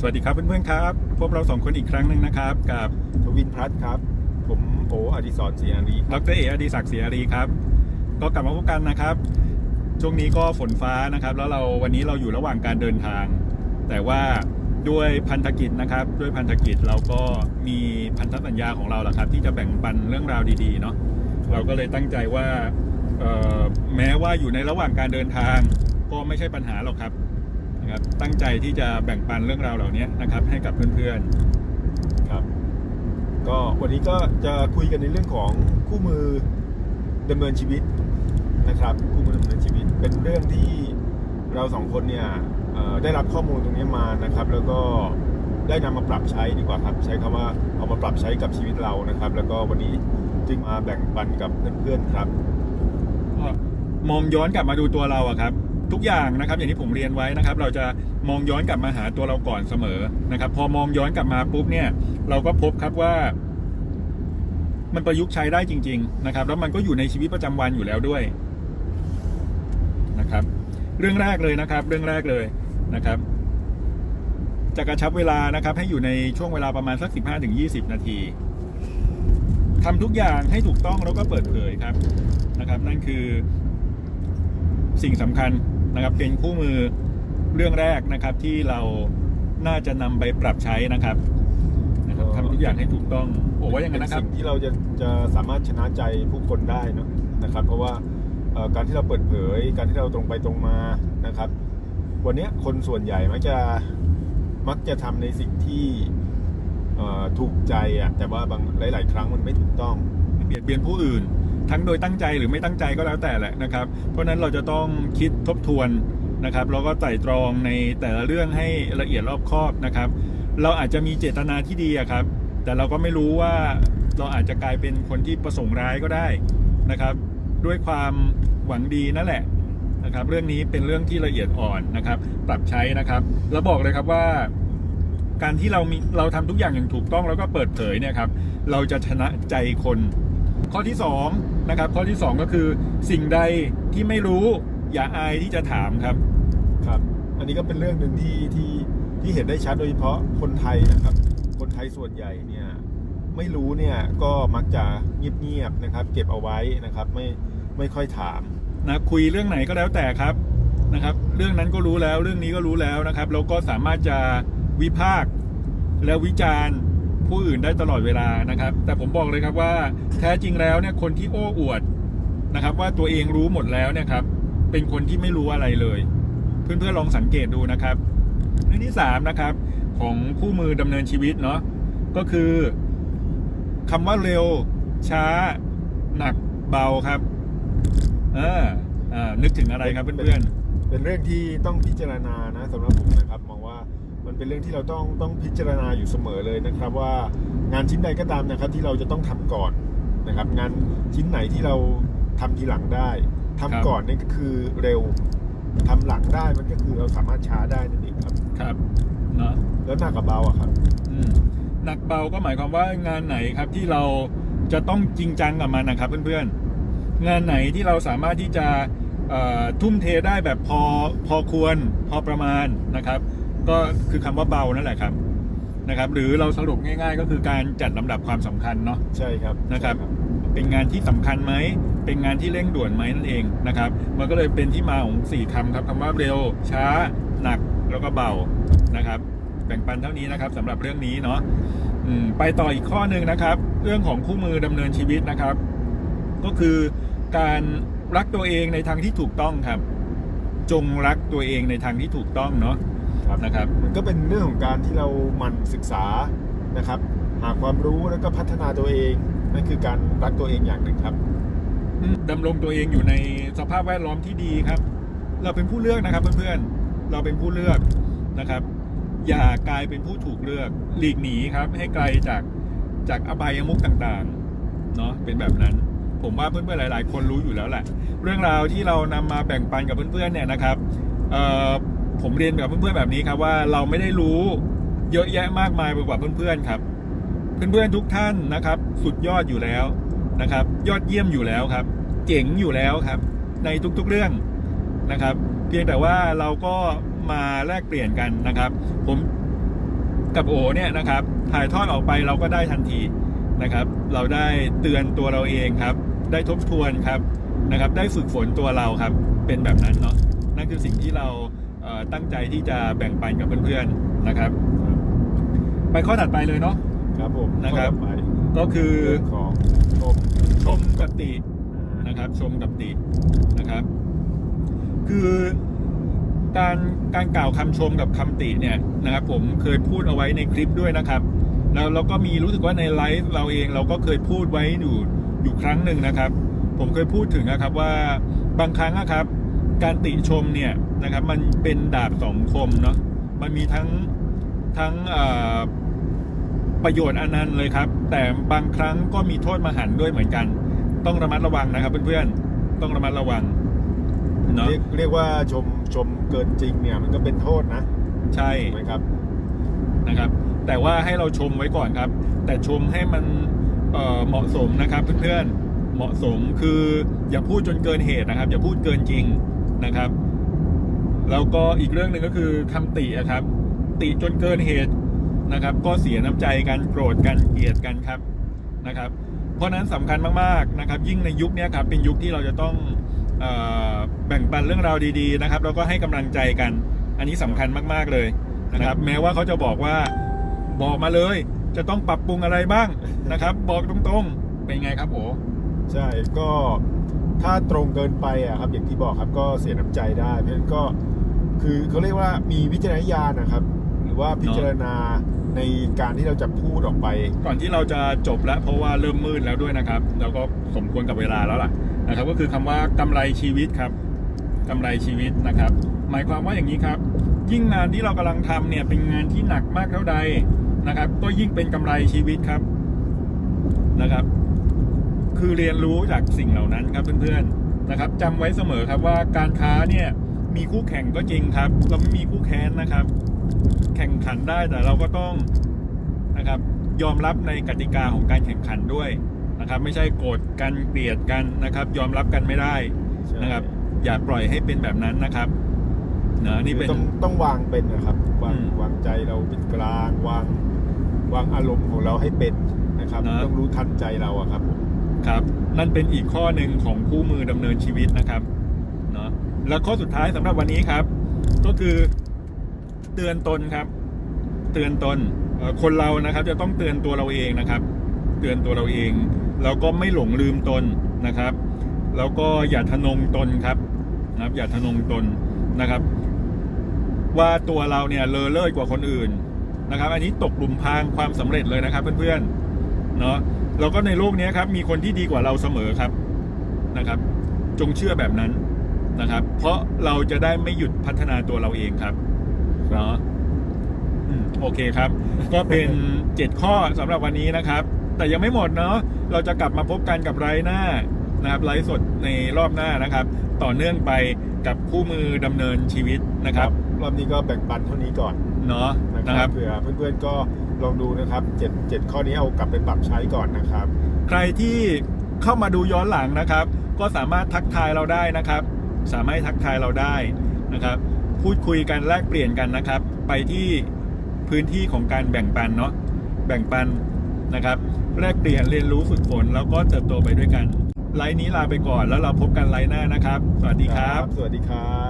สวัสดีครับเพื่อนๆครับพบเราสองคนอีกครั้งหนึ่งนะครับกับทวินพลัสครับ ผมโออดิศรศรีอารีดรเออดีศักดิ์ศรีอารีครับ ก็กลับมาพบกันนะครับ ช่วงนี้ก็ฝนฟ้านะครับ แล้วเราวันนี้เราอยู่ระหว่างการเดินทาง แต่ว่าด้วยพันธกิจนะครับ ด้วยพันธกิจเราก็มีพันธสัญญาของเราแหละครับ ที่จะแบ่งปันเรื่องราวดีๆเนาะเราก็เลยตั้งใจว่าเอ่อแม้ว่าอยู่ในระหว่างการเดินทาง ก็ไม่ใช่ปัญหาหรอกครับ นะครับตั้งใจที่จะแบ่งปันเรื่องราวเหล่านี้นะครับ ให้กับเพื่อนๆครับ ก็วันนี้ก็จะคุยกันในเรื่องของคู่มือดำเนินชีวิตนะครับคู่มือดำเนินชีวิต เป็นเรื่องที่เราสองคนเนี่ยได้รับข้อมูลตรงนี้มานะครับ แล้วก็ได้นำมาปรับใช้ดีกว่าครับ ใช้คำว่าเอามาปรับใช้กับชีวิตเรานะครับ แล้วก็วันนี้จึงมาแบ่งปันกับเพื่อนๆครับมองย้อนกลับมาดูตัวเราอะครับ ทุกอย่างนะครับ อย่างที่ผมเรียนไว้นะครับ เราจะมองย้อนกลับมาหาตัวเราก่อนเสมอนะครับ พอมองย้อนกลับมาปุ๊บเนี่ย เราก็พบครับว่า มันประยุกต์ใช้ได้จริง ๆ นะครับ แล้วมันก็อยู่ในชีวิตประจำวันอยู่แล้วด้วยนะครับ เรื่องแรกเลยนะครับ เรื่องแรกเลยนะครับจะกระชับเวลานะครับ ให้อยู่ในช่วงเวลาประมาณสัก 15-20 นาทีทำทุกอย่างให้ถูกต้องแล้วก็เปิดเผยครับนะครับ นั่นคือสิ่งสำคัญ นะครับเป็นคู่มือเรื่องแรกนะครับที่เราน่าจะนำไปปรับใช้นะครับนะครับทำทุกอย่างให้ถูกต้องโอ้ว่าอย่างนั้นนะครับ เป็นสิ่งที่เราจะจะสามารถชนะใจผู้คนได้เนอะนะครับ เพราะว่าเอ่อการที่เราเปิดเผย การที่เราตรงไปตรงมานะครับ วันเนี้ยคนส่วนใหญ่มักจะมักจะทำในสิ่งที่เอ่อถูกใจอะแต่ว่าบางหลาย ๆ ครั้งมันไม่ถูกต้อง เบียดเบียนผู้อื่น ทั้งโดยตั้งใจหรือไม่ตั้งใจก็แล้วแต่แหละนะครับ เพราะฉะนั้นเราจะต้องคิดทบทวนนะครับแล้วก็ไตร่ตรองในแต่ละเรื่องให้ละเอียดรอบคอบนะครับ เราอาจจะมีเจตนาที่ดีครับ แต่เราก็ไม่รู้ว่าเราอาจจะกลายเป็นคนที่ประสงค์ร้ายก็ได้นะครับ ด้วยความหวังดีนั่นแหละนะครับเรื่องนี้เป็นเรื่องที่ละเอียดอ่อนนะครับ ปรับใช้นะครับ แล้วบอกเลยครับว่า การที่เรามีเราทำทุกอย่างอย่างถูกต้องแล้วก็เปิดเผยเนี่ยครับ เราจะชนะใจคน ข้อที่สองนะครับข้อที่สองก็คือสิ่งใดที่ไม่รู้อย่าอายที่จะถามครับครับ อันนี้ก็เป็นเรื่องหนึ่งที่ที่ที่เห็นได้ชัดโดยเฉพาะคนไทยนะครับ คนไทยส่วนใหญ่เนี่ยไม่รู้เนี่ยก็มักจะเงียบๆนะครับ เก็บเอาไว้นะครับไม่ไม่ค่อยถามนะคุยเรื่องไหนก็แล้วแต่ครับนะครับ เรื่องนั้นก็รู้แล้วเรื่องนี้ก็รู้แล้วนะครับแล้วก็สามารถจะวิพากษ์และวิจารณ์ ผู้อื่นได้ตลอดเวลานะครับ แต่ผมบอกเลยครับว่าแท้จริงแล้วเนี่ยคนที่โอ้อวดนะครับ ว่าตัวเองรู้หมดแล้วเนี่ยครับ เป็นคนที่ไม่รู้อะไรเลย เพื่อนๆลองสังเกตดูนะครับเรื่องที่สามนะครับ ของคู่มือดำเนินชีวิตเนาะก็คือคำว่าเร็วช้า หนักเบาครับเออนึกถึงอะไรครับเพื่อนเป็นเรื่องที่ต้องพิจารณานะสำหรับผมนะครับมอง มันเป็นเรื่องที่เราต้องต้องพิจารณาอยู่เสมอเลยนะครับ ว่างานชิ้นใดก็ตามนะครับ ที่เราจะต้องทำก่อนนะครับ งานชิ้นไหนที่เราทำทีหลังได้ทำก่อนนี่ก็คือเร็วทำหลังได้มันก็คือเราสามารถช้าได้นั่นเองครับๆครับเนาะแล้วหนักกับเบาอะครับอืมหนักเบาก็หมายความว่างานไหนครับที่เราจะต้องจริงจังกับมันนะครับเพื่อนๆ งานไหนที่เราสามารถที่จะเอ่อทุ่มเทได้แบบพอพอควรพอประมาณนะครับ ก็คือคำว่าเบานั่นแหละครับนะครับ หรือเราสรุปง่าย ๆ ก็คือการจัดลำดับความสำคัญเนาะใช่ครับนะครับใช่เป็นงานที่สำคัญไหม เป็นงานที่เร่งด่วนไหมนั่นเองนะครับ มันก็เลยเป็นที่มาของสี่คำครับคำว่าเร็ว ช้า หนักแล้วก็เบานะครับ แบ่งปันเท่านี้นะครับสำหรับเรื่องนี้เนาะอืมไปต่ออีกข้อหนึ่งนะครับ เรื่องของคู่มือดำเนินชีวิตนะครับ ก็คือการรักตัวเองในทางที่ถูกต้องครับ จงรักตัวเองในทางที่ถูกต้องเนาะ ครับนะครับ มันก็เป็นเรื่องของการที่เราหมั่นศึกษานะครับ หาความรู้แล้วก็พัฒนาตัวเองนั่นคือการรักตัวเองอย่างหนึ่งครับดำรงตัวเองอยู่ในสภาพแวดล้อมที่ดีครับ เราเป็นผู้เลือกนะครับเพื่อนๆเราเป็นผู้เลือกนะครับ อย่ากลายเป็นผู้ถูกเลือก หลีกหนีครับ ให้ไกลจากจากอบายมุกต่างๆเนาะเป็นแบบนั้น ผมว่าเพื่อนๆหลาย ๆ คนรู้อยู่แล้วแหละ เรื่องราวที่เรานำมาแบ่งปันกับเพื่อนๆเนี่ยนะครับเอ่อ ผมเรียนกับเพื่อนๆแบบนี้ครับว่าเราไม่ได้รู้เยอะแยะมากมายไปกว่าเพื่อนๆครับ เพื่อนๆทุกท่านนะครับ สุดยอดอยู่แล้วนะครับ ยอดเยี่ยมอยู่แล้วครับ เจ๋งอยู่แล้วครับ ในทุกๆเรื่องนะครับ เพียงแต่ว่าเราก็มาแลกเปลี่ยนกันนะครับ ผมกับโอเนี่ยนะครับ ถ่ายทอดออกไปเราก็ได้ทันทีนะครับ เราได้เตือนตัวเราเองครับ ได้ทบทวนครับนะครับ ได้ฝึกฝนตัวเราครับ เป็นแบบนั้นเนาะนั่นคือสิ่งที่เรา ตั้งใจที่จะแบ่งปันกับเพื่อนๆนะครับ ไปข้อถัดไปเลยเนาะครับผมนะครับข้อต่อไปก็คือเรื่องของชมชมกับติอ่านะครับ ชมกับตินะครับ คือการการกล่าวคำชมกับคำติเนี่ยนะครับผมเคยพูดเอาไว้ในคลิปด้วยนะครับ แล้วเราก็มีรู้สึกว่าในไลฟ์เราเองเราก็เคยพูดไว้อยู่อยู่ครั้งหนึ่งนะครับ ผมเคยพูดถึงนะครับว่าบางครั้งนะครับ การติชมเนี่ยนะครับมันเป็นดาบสองคมเนาะมันมีทั้งทั้งเอ่อประโยชน์อันนั้นเลยครับ แต่บางครั้งก็มีโทษมหันต์ด้วยเหมือนกัน ต้องระมัดระวังนะครับเพื่อนๆต้องระมัดระวังเนาะเรียกเรียกว่าชมชมเกินจริงเนี่ยมันก็เป็นโทษนะ ใช่ถูกไหมครับนะครับ แต่ว่าให้เราชมไว้ก่อนครับ แต่ชมให้มันเอ่อเหมาะสมนะครับเพื่อนๆเหมาะสมคืออย่าพูดจนเกินเหตุนะครับ อย่าพูดเกินจริง นะครับ แล้วก็อีกเรื่องหนึ่งก็คือคำติอะครับ ติจนเกินเหตุนะครับ ก็เสียน้ำใจกันโกรธกันเกลียดกันครับนะครับ เพราะนั้นสำคัญมากๆนะครับ ยิ่งในยุคนี้ครับเป็นยุคที่เราจะต้องออแบ่งปันเรื่องราวดีๆนะครับ แล้วก็ให้กำลังใจกัน อันนี้สำคัญมากๆเลยนะครับ แม้ว่าเขาจะบอกว่าบอกมาเลย จะต้องปรับปรุงอะไรบ้างนะครับ บอกตรงๆ เป็นไงครับโอใช่ก็ ถ้าตรงเกินไปอะครับอย่างที่บอกครับก็เสียน้ำใจได้ เพราะฉะนั้นก็คือเขาเรียกว่ามีวิจารณญาณนะครับ หรือว่าพิจารณาในการที่เราจะพูดออกไป ก่อนที่เราจะจบแล้วเพราะว่าเริ่มมืดแล้วด้วยนะครับเราก็สมควรกับเวลาแล้วล่ะนะครับ ก็คือคำว่ากำไรชีวิตครับกำไรชีวิตนะครับ หมายความว่าอย่างนี้ครับ ยิ่งงานที่เรากำลังทำเนี่ยเป็นงานที่หนักมากเท่าใดนะครับ ก็ยิ่งเป็นกำไรชีวิตครับนะครับ คือเรียนรู้จากสิ่งเหล่านั้นครับเพื่อนๆนะครับจำไว้เสมอครับว่าการค้าเนี่ยมีคู่แข่งก็จริงครับ เราไม่มีคู่แค้นนะครับ แข่งขันได้แต่เราก็ต้องนะครับยอมรับในกติกาของการแข่งขันด้วยนะครับ ไม่ใช่โกรธกันเกลียดกันนะครับ ยอมรับกันไม่ได้นะครับ อย่าปล่อยให้เป็นแบบนั้นนะครับเนอะนี่เป็นต้องต้องวางเป็นนะครับ วางอืมวางใจเราเป็นกลางวางวางอารมณ์ของเราให้เป็นนะครับนะต้องรู้ทันใจเราอะครับผม ครับนั่นเป็นอีกข้อหนึ่งของคู่มือดำเนินชีวิตนะครับเนาะแล้วข้อสุดท้ายสำหรับวันนี้ครับ ก็คือเตือนตนครับ เตือนตนคนเรานะครับ จะต้องเตือนตัวเราเองนะครับ เตือนตัวเราเองแล้วก็ไม่หลงลืมตนนะครับ แล้วก็อย่าทะนงตนครับนะครับ อย่าทะนงตนนะครับ ว่าตัวเราเนี่ยเลอเลิศกว่าคนอื่นนะครับ อันนี้ตกหลุมพรางความสำเร็จเลยนะครับ เพื่อนๆเนาะ แล้วก็ในโลกนี้ครับ มีคนที่ดีกว่าเราเสมอครับนะครับ จงเชื่อแบบนั้นนะครับ เพราะเราจะได้ไม่หยุดพัฒนาตัวเราเองครับเนาะโอเคครับ ก็เป็น7ข้อสำหรับวันนี้นะครับ แต่ยังไม่หมดเนาะเราจะกลับมาพบกันกับไลฟ์หน้านะครับไลฟ์สดในรอบหน้านะครับ ต่อเนื่องไปกับคู่มือดำเนินชีวิตนะครับ รอบนี้ก็แบ่งปันเท่านี้ก่อนเนาะนะนะคครัรับบเผื่อเพื่อนๆก็ลองดูนะครับเจ็ดเจ็ดข้อนี้เอากลับไปปรับใช้ก่อนนะครับ ใครที่เข้ามาดูย้อนหลังนะครับ ก็สามารถทักทายเราได้นะครับ สามารถทักทายเราได้นะครับ พูดคุยกันแลกเปลี่ยนกันนะครับ ไปที่พื้นที่ของการแบ่งปันเนาะแบ่งปันนะครับแลกเปลี่ยนเรียนรู้ฝึกฝนแล้วก็เติบโตไปด้วยกันไลน์นี้ลาไปก่อนแล้วเราพบกันไลน์หน้านะครับ สวัสดีครับ สวัสดีครับ